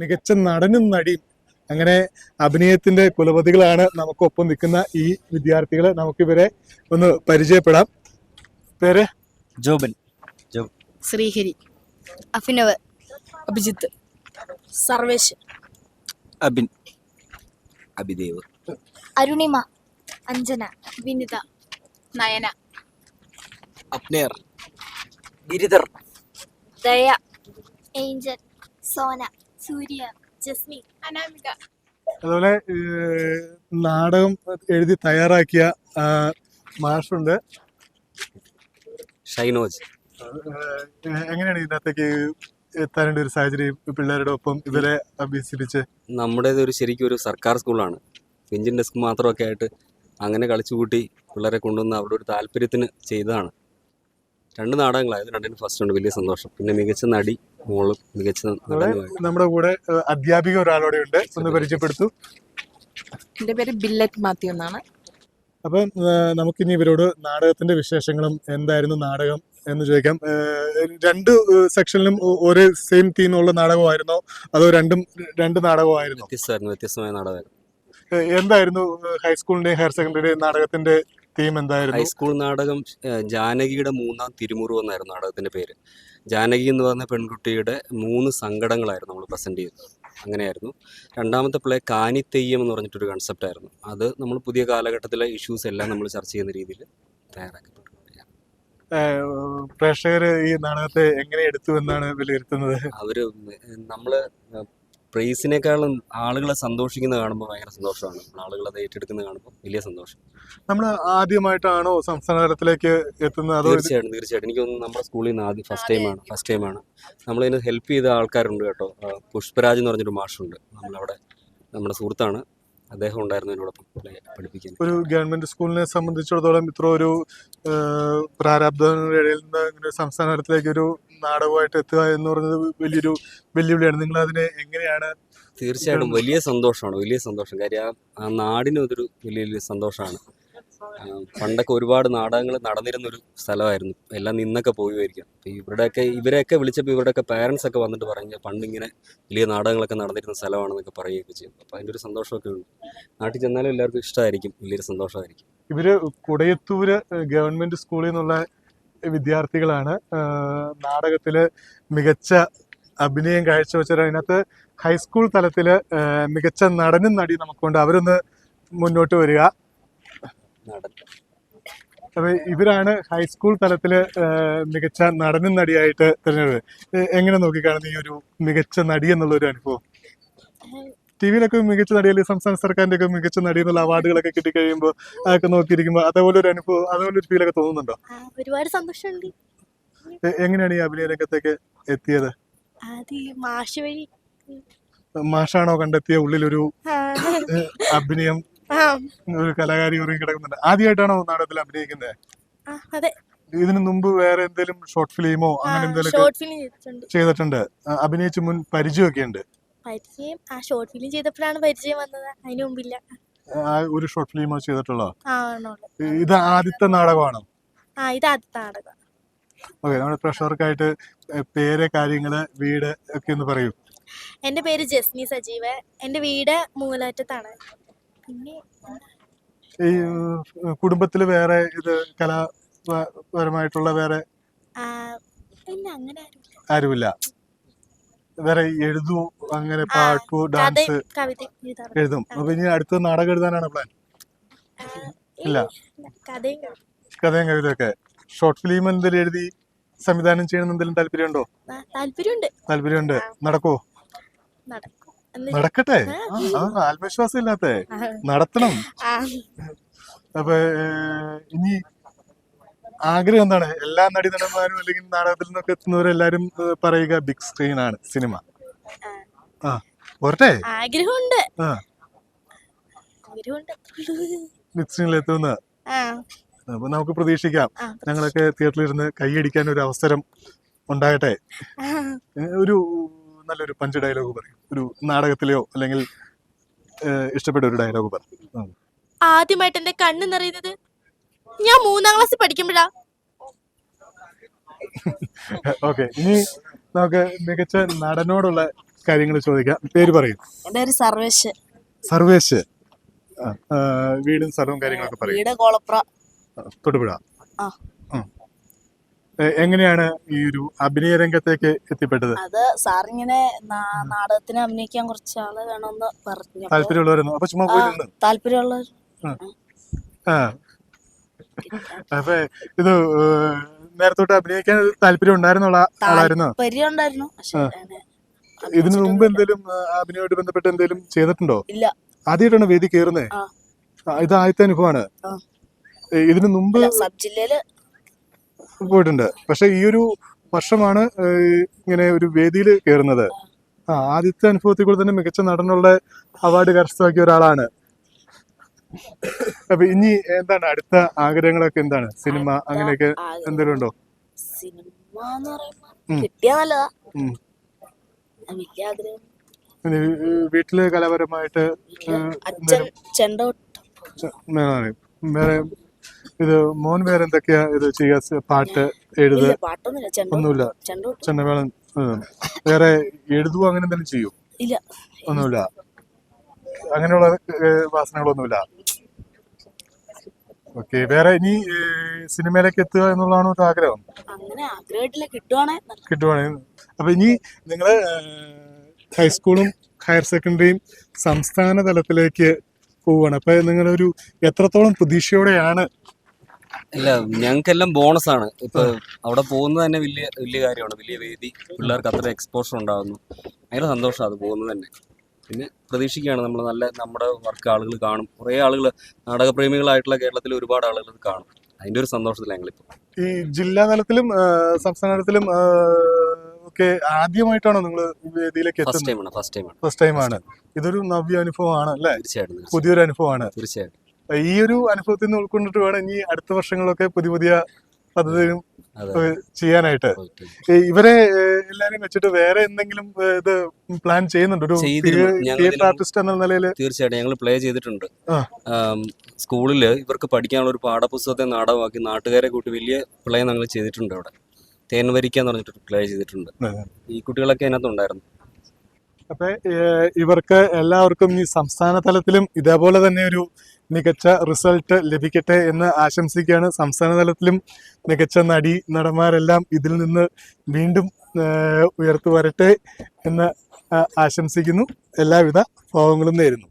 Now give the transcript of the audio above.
മികച്ച നടനും നടിയും. അങ്ങനെ അഭിനയത്തിന്റെ കുലപതികളാണ് നമുക്കൊപ്പം നിൽക്കുന്ന ഈ വിദ്യാർത്ഥികളെ. നമുക്കിവരെ ഒന്ന് പരിചയപ്പെടാം. പേര്? ജോബൻ. ശ്രീഹരി. അഭിനവ്. അഭിജിത്ത്. സർവേശ്. അബിൻ. അഭിദേവ്. അരുണിമ. അഞ്ജന. വിനിത. നയന. അപ്നേർ. ഗിരിധർ. ദയ. ഏഞ്ചൽ. സോന. സൂര്യ ജസ്മി അനാമിക. അതുപോലെ നാടകം എഴുതി തയ്യാറാക്കിയ മാഷുണ്ട്. ഷൈനോജ്. എങ്ങനെയാണ് ഇതിനകത്തേക്ക് എത്താനുള്ള ഒരു സാഹചര്യം? പിള്ളേരുടെ ഒപ്പം ഇവരെ അഭ്യസിപ്പിച്ച്. നമ്മുടേത് ഒരു ശരിക്കും ഒരു സർക്കാർ സ്കൂളാണ്. ബെഞ്ചിൻ ഡെസ്ക് മാത്രമൊക്കെ ആയിട്ട് അങ്ങനെ കളിച്ചു കൂട്ടി പിള്ളേരെ കൊണ്ടുവന്ന് അവരുടെ ഒരു താല്പര്യത്തിന് ചെയ്തതാണ്. രണ്ട് നാടകങ്ങളായത് രണ്ടിനും ഫസ്റ്റ് ഉണ്ട് വലിയ സന്തോഷം. പിന്നെ മികച്ച നടി മോളും മികച്ച നടനുമായി നമ്മുടെ കൂടെ ഏഹ്, അധ്യാപിക ഒരാളോടെ ഉണ്ട്. ഒന്ന് പരിചയപ്പെടുത്തു. എന്റെ പേര് ബില്ലറ്റ് മാത്യു എന്നാണ്. അപ്പം ഏഹ്, നമുക്കിനി ഇവരോട് നാടകത്തിന്റെ വിശേഷങ്ങളും എന്തായിരുന്നു നാടകം എന്ന് ചോദിക്കാം. ഏഹ്, രണ്ട് സെക്ഷനിലും ഒരേ സെയിം ഉള്ള നാടകമായിരുന്നോ? അതോ രണ്ടും രണ്ട് നാടകമായിരുന്നോ? വ്യത്യസ്തമായിരുന്നു. വ്യത്യസ്തമായ നാടകമായിരുന്നു. ഏഹ്, എന്തായിരുന്നു ഹൈസ്കൂളിന്റെയും ഹയർ സെക്കൻഡറിയുടെയും നാടകത്തിന്റെ തീം എന്തായിരുന്നു? ഹൈസ്കൂൾ നാടകം ജാനകിയുടെ മൂന്നാം തിരുമുറിവ് എന്നായിരുന്നു നാടകത്തിന്റെ പേര്. ജാനകി എന്ന് പറഞ്ഞ പെൺകുട്ടിയുടെ മൂന്ന് സങ്കടങ്ങളായിരുന്നു നമ്മൾ പ്രസന്റ് ചെയ്തത്. അങ്ങനെയായിരുന്നു. രണ്ടാമത്തെ പ്ലേ കാനിത്തെയ്യം എന്ന് പറഞ്ഞിട്ടൊരു കൺസെപ്റ്റ് ആയിരുന്നു. അത് നമ്മൾ പുതിയ കാലഘട്ടത്തിലെ ഇഷ്യൂസ് എല്ലാം നമ്മൾ ചർച്ച ചെയ്യുന്ന രീതിയിൽ തയ്യാറാക്കപ്പെട്ടു. പ്രേക്ഷകർ ഈ നാടകത്തെ എങ്ങനെ എടുത്തു എന്നാണ് വിലയിരുത്തുന്നത്? അവർ നമ്മൾ പ്രൈസിനേക്കാളും ആളുകളെ സന്തോഷിക്കുന്നത് കാണുമ്പോൾ ഭയങ്കര സന്തോഷമാണ്. ആളുകളത് ആളുകൾ അത് ഏറ്റെടുക്കുന്നത് കാണുമ്പോൾ വലിയ സന്തോഷം. നമ്മൾ ആദ്യമായിട്ടാണോ സംസ്ഥാന തലത്തിലേക്ക് എത്തുന്നത്? അതോ തീർച്ചയായിട്ടും തീർച്ചയായിട്ടും. എനിക്ക് തോന്നുന്നു നമ്മുടെ സ്കൂളിൽ നിന്ന് ആദ്യം ഫസ്റ്റ് ടൈമാണ് ഫസ്റ്റ് ടൈമാണ് നമ്മളതിന് ഹെൽപ്പ് ചെയ്ത ആൾക്കാരുണ്ട് കേട്ടോ. പുഷ്പരാജ് എന്ന് പറഞ്ഞൊരു മാഷുണ്ട്. നമ്മളവിടെ നമ്മുടെ സുഹൃത്താണ്. അദ്ദേഹം ഉണ്ടായിരുന്നു എന്നോടൊപ്പം പഠിപ്പിക്കാൻ. ഒരു ഗവൺമെന്റ് സ്കൂളിനെ സംബന്ധിച്ചിടത്തോളം ഇത്ര ഒരു പ്രാരാബ്ധങ്ങളുടെ ഇടയിൽ നിന്ന് സംസ്ഥാന തലത്തിലേക്ക് ഒരു നാടകമായിട്ട് എത്തുക എന്ന് പറയുന്നത് വലിയൊരു വെല്ലുവിളിയാണ്. നിങ്ങൾ അതിനെ എങ്ങനെയാണ് തീർച്ചയായിട്ടും വലിയ സന്തോഷമാണ് വലിയ സന്തോഷം. കാര്യം ആ- നാടിനും അതൊരു വലിയ വലിയ സന്തോഷമാണ്. പണ്ടൊക്കെ ഒരുപാട് നാടകങ്ങൾ നടന്നിരുന്ന ഒരു സ്ഥലമായിരുന്നു. എല്ലാം നിന്നൊക്കെ പോയി അപ്പോൾ ഇവരുടെയൊക്കെ ഇവരെയൊക്കെ വിളിച്ചപ്പോൾ ഇവരുടെയൊക്കെ പാരൻസ് ഒക്കെ വന്നിട്ട് പറഞ്ഞു പണ്ട് ഇങ്ങനെ വലിയ നാടകങ്ങളൊക്കെ നടന്നിരുന്ന സ്ഥലമാണെന്നൊക്കെ പറയുകയൊക്കെ ചെയ്യും. അപ്പോൾ അതിന്റെ ഒരു സന്തോഷമൊക്കെ ഉണ്ട്. നാട്ടിൽ ചെന്നാലും എല്ലാവർക്കും ഇഷ്ടമായിരിക്കും വലിയൊരു സന്തോഷമായിരിക്കും. ഇവർ കുടയത്തൂര് ഗവൺമെന്റ് സ്കൂളിൽ നിന്നുള്ള വിദ്യാർത്ഥികളാണ്. നാടകത്തിൽ മികച്ച അഭിനയം കാഴ്ചവെച്ചവർ അതിനകത്ത് ഹൈസ്കൂൾ തലത്തിൽ മികച്ച നടനും നടി നമുക്കുണ്ട്. അവരൊന്ന് മുന്നോട്ട് വരിക. അപ്പൊ ഇവരാണ് ഹൈസ്കൂൾ തലത്തിൽ മികച്ച നടനും നടിയായിട്ട് തിരഞ്ഞെടുത്തത്. എങ്ങനെ നോക്കിക്കാണുന്ന ഈ ഒരു മികച്ച നടി എന്നുള്ള ഒരു അനുഭവം ടി വിയിലൊക്കെ മികച്ച നടി അല്ലെങ്കിൽ സംസ്ഥാന സർക്കാരിന്റെ ഒക്കെ മികച്ച നടി എന്നുള്ള അവാർഡുകളൊക്കെ കിട്ടിക്കഴിയുമ്പോൾ അതൊക്കെ നോക്കിയിരിക്കുമ്പോൾ അതേപോലെ ഒരു അനുഭവം അതേപോലെ ഒരു ഫീലൊക്കെ തോന്നുന്നുണ്ടോ? ഒരുപാട് സന്തോഷമുണ്ട്. എങ്ങനെയാണ് ഈ അഭിനയ രംഗത്തേക്ക് എത്തിയത്? മാഷ് വഴി. മാഷാണോ കണ്ടെത്തിയ ഉള്ളിലൊരു ഒരു അഭിനയം? ഒരു കലാകാരി ഉറങ്ങി കിടക്കുന്നുണ്ട്. ആദ്യമായിട്ടാണോ നാടകത്തിൽ അഭിനയിക്കുന്നത്? ഇതിനു മുമ്പ് വേറെ എന്തെങ്കിലും ഷോർട്ട് ഫിലിമോ അങ്ങനെ എന്തെങ്കിലും ചെയ്തിട്ടുണ്ട്. അഭിനയിച്ച് മുൻ പരിചയമൊക്കെ ഉണ്ട്. പരിചയം ആ ഷോർട്ട് ഫിലിം ചെയ്തപ്പോഴാണ് പരിചയം വന്നത്. അതിന് മുമ്പില്ല. ആ ഒരു ഷോർട്ട് ഫിലിം ചെയ്തിട്ടുള്ളോ ആണോ ഇത് ആദ്യത്തെ നാടകമാണോ? ആ ഇത് ആദ്യത്തെ നാടകം. ഓക്കെ നമ്മുടെ പ്രഷർക്കായിട്ട് പേര് കാര്യങ്ങൾ വീട് ഒക്കെ ഒന്ന് പറയൂ. എന്റെ പേര് ജസ്മി സജീവ്. എന്റെ വീട് മൂലാറ്റത്താണ്. പിന്നെ ഈ കുടുംബത്തിൽ കുടുംബത്തിൽ വേറെ ഇത് കലാപരമായിട്ടുള്ള വേറെ ആ, ഇല്ല അങ്ങനെ. ആരുമില്ല. വേറെ എഴുതും അങ്ങനെ പാട്ടു ഡാൻസ് എഴുതും. അപ്പൊ ഇനി അടുത്ത നാടകം എഴുതാനാണ് പ്ലാൻ ഇല്ല. കഥയും കവിതയും. കഥയും കവിതയൊക്കെ. ഷോർട്ട് ഫിലിം എന്തെങ്കിലും എഴുതി സംവിധാനം ചെയ്യണം എന്തെങ്കിലും താല്പര്യമുണ്ടോ? താല്പര്യമുണ്ട്. നടക്കോ? നടക്കും. നടക്കട്ടെ? ആത്മവിശ്വാസം ഇല്ലാത്ത. നടത്തണം. അപ്പൊ ഇനി ആഗ്രഹം എന്താണ്? എല്ലാ നടീനടന്മാരും അല്ലെങ്കിൽ നാടകത്തിൽ നിന്നൊക്കെ എത്തുന്നവരെല്ലാരും എല്ലാരും പറയുക ബിഗ് സ്ക്രീൻ ആണ് സിനിമ. ആ. പോരട്ടെ ആഗ്രഹമുണ്ട്. ബിഗ് സ്ക്രീനിൽ എത്തുന്ന അപ്പൊ നമുക്ക് പ്രതീക്ഷിക്കാം. ഞങ്ങളൊക്കെ തിയേറ്ററിൽ ഇരുന്ന് കൈയടിക്കാൻ ഒരു അവസരം ഉണ്ടാകട്ടെ? ഒരു നല്ലൊരു പഞ്ച് ഡയലോഗ് പറയും. ഒരു നാടകത്തിലെയോ അല്ലെങ്കിൽ ഇഷ്ടപ്പെട്ട ഒരു ഡയലോഗ് പറയും. ആദ്യമായിട്ട് എന്റെ കണ്ണ് നിറയുന്നത് ഞാൻ മൂന്നാം ക്ലാസ്സിൽ പഠിക്കുമ്പോഴാ. ഓക്കെ ഇനി നമുക്ക് മികച്ച നടനോടുള്ള കാര്യങ്ങൾ ചോദിക്കാം. പേര് പറയും. എന്റെ പേര് സർവേഷ് സർവേശ്. ആ, വീടും സ്ഥലവും കാര്യങ്ങളൊക്കെ പറയും. വീട് കോളപ്ര. തൊടുപുഴ. ആ. ഉം. എ- എങ്ങനെയാണ് ഈ ഒരു അഭിനയ രംഗത്തേക്ക് എത്തിപ്പെട്ടത്? അത് സാറിങ്ങനെ നാ- നാടകത്തിന് അഭിനയിക്കാൻ കുറച്ച് ആൾ വേണമെന്ന് പറഞ്ഞു. അപ്പൊ താല്പര്യമുള്ളവരൊന്നും അപ്പൊ ചുമ്മാ പോയി ആ. നിന്ന് താല്പര്യമുള്ള ആ അപ്പൊ ഇത് നേരത്തോട്ട് അഭിനയിക്കാൻ താല്പര്യം ഉണ്ടായിരുന്നുള്ള ആളായിരുന്നോ? ഉണ്ടായിരുന്നു ഇതിനു മുമ്പ് എന്തേലും അഭിനയമായിട്ട് ബന്ധപ്പെട്ട് എന്തേലും ചെയ്തിട്ടുണ്ടോ? ഇല്ല. ആദ്യമായിട്ടാണ് വേദി കയറുന്നത്. ഇത് ആദ്യത്തെ അനുഭവമാണ്. ഇതിനു മുമ്പ് സബ് ജില്ലയിൽ പോയിട്ടുണ്ട്. പക്ഷെ ഈ ഒരു വർഷമാണ് ഇങ്ങനെ ഒരു വേദിയിൽ കയറുന്നത്. ആ ആദ്യത്തെ അനുഭവത്തിൽ കൂടെ തന്നെ മികച്ച നടനുള്ള അവാർഡ് കരസ്ഥമാക്കിയ ഒരാളാണ് അപ്പൊ ഇനി എന്താണ് അടുത്ത ആഗ്രഹങ്ങളൊക്കെ എന്താണ്? സിനിമ അങ്ങനെയൊക്കെ എന്തെങ്കിലും ഉണ്ടോ? സിനിമ എന്ന് പറയുമ്പോ ഉം. കിട്ടിയാ നല്ലതാ. വലിയ ആഗ്രഹം ഈ വീട്ടിൽ കലാപരമായിട്ട് വേറെ ഇത് മോൻ വേറെ എന്തൊക്കെയാ ഇത് ചെയ്യാ പാട്ട് എഴുത് ഒന്നുമില്ല. ചെണ്ടമേളം വേറെ എഴുതുവോ അങ്ങനെ എന്തെങ്കിലും ചെയ്യൂ? ഒന്നുമില്ല. അങ്ങനെയുള്ള വാസനകളൊന്നുമില്ല. ഓക്കെ വേറെ ഇനി സിനിമയിലേക്ക് എത്തുക എന്നുള്ളതാണ് ഒരു ആഗ്രഹം? അങ്ങനെ ആഗ്രഹമായിട്ടില്ല. കിട്ടുവാണെങ്കിൽ അപ്പൊ ഇനി നിങ്ങൾ ഹൈസ്കൂളും ഹയർ സെക്കൻഡറിയും സംസ്ഥാന തലത്തിലേക്ക് പോവുകയാണ്. അപ്പൊ നിങ്ങളൊരു എത്രത്തോളം പ്രതീക്ഷയോടെയാണ്? ഇല്ല ഞങ്ങൾക്കെല്ലാം ബോണസ് ആണ് ഇപ്പൊ അവിടെ പോകുന്നത് തന്നെ വലിയ വലിയ കാര്യമാണ്. വലിയ വേദി. പിള്ളേർക്ക് അത്ര എക്സ്പോഷർ ഉണ്ടാകുന്നു ഭയങ്കര സന്തോഷമാണ് അത് പോകുന്നത് തന്നെ. പിന്നെ പ്രതീക്ഷിക്കുകയാണ് നമ്മൾ നല്ല നമ്മുടെ വർക്ക് ആളുകൾ കാണും. കുറേ ആളുകൾ നാടകപ്രേമികളായിട്ടുള്ള കേരളത്തിൽ ഒരുപാട് ആളുകൾ കാണും. അതിന്റെ ഒരു സന്തോഷത്തിലാണ് ഞങ്ങളിപ്പോൾ ഈ ജില്ലാ തലത്തിലും സംസ്ഥാന തലത്തിലും ഒക്കെ ആദ്യമായിട്ടാണോ നിങ്ങൾ വേദിയിലേക്ക് ഫസ്റ്റ് ടൈം ടൈമാണ് ഫസ്റ്റ് ടൈമാണ് ഫസ്റ്റ് ടൈമാണ് ഇതൊരു നവ്യ അനുഭവമാണ് അല്ലേ? തീർച്ചയായിട്ടും. പുതിയൊരു അനുഭവമാണ്. തീർച്ചയായിട്ടും. ഈ ഒരു അനുഭവത്തിൽ നിന്ന് ഉൾക്കൊണ്ടിട്ട് വേണം ഇനി അടുത്ത വർഷങ്ങളൊക്കെ പുതിയ പുതിയ പദ്ധതിയും ചെയ്യാനായിട്ട്. ഇവരെ എല്ലാരെയും എല്ലാരും വെച്ചിട്ട് വേറെ എന്തെങ്കിലും ഇത് പ്ലാൻ ചെയ്യുന്നുണ്ടോ? ഒരു തിയേറ്റർ ആർട്ടിസ്റ്റ് എന്ന നിലയിൽ തീർച്ചയായിട്ടും ഞങ്ങൾ പ്ലേ ചെയ്തിട്ടുണ്ട്. സ്കൂളിൽ ഇവർക്ക് പഠിക്കാനുള്ള ഒരു പാഠപുസ്തകത്തെ നാടകമാക്കി നാട്ടുകാരെ കൂട്ടി വലിയ പ്ലേ ഞങ്ങൾ ചെയ്തിട്ടുണ്ട് അവിടെ. തേൻ വരിക്കാന്ന് പറഞ്ഞിട്ട് പ്ലേ ചെയ്തിട്ടുണ്ട്. ഈ കുട്ടികളൊക്കെ അതിനകത്തുണ്ടായിരുന്നു. അപ്പൊ ഏഹ്, ഇവർക്ക് എല്ലാവർക്കും ഈ സംസ്ഥാന തലത്തിലും ഇതേപോലെ തന്നെ ഒരു മികച്ച റിസൾട്ട് ലഭിക്കട്ടെ എന്ന് ആശംസിക്കുകയാണ്. സംസ്ഥാന തലത്തിലും മികച്ച നടി നടന്മാരെല്ലാം ഇതിൽ നിന്ന് വീണ്ടും ഉയർത്തു വരട്ടെ എന്ന് ആശംസിക്കുന്നു. എല്ലാവിധ ഭാവങ്ങളും നേരുന്നു.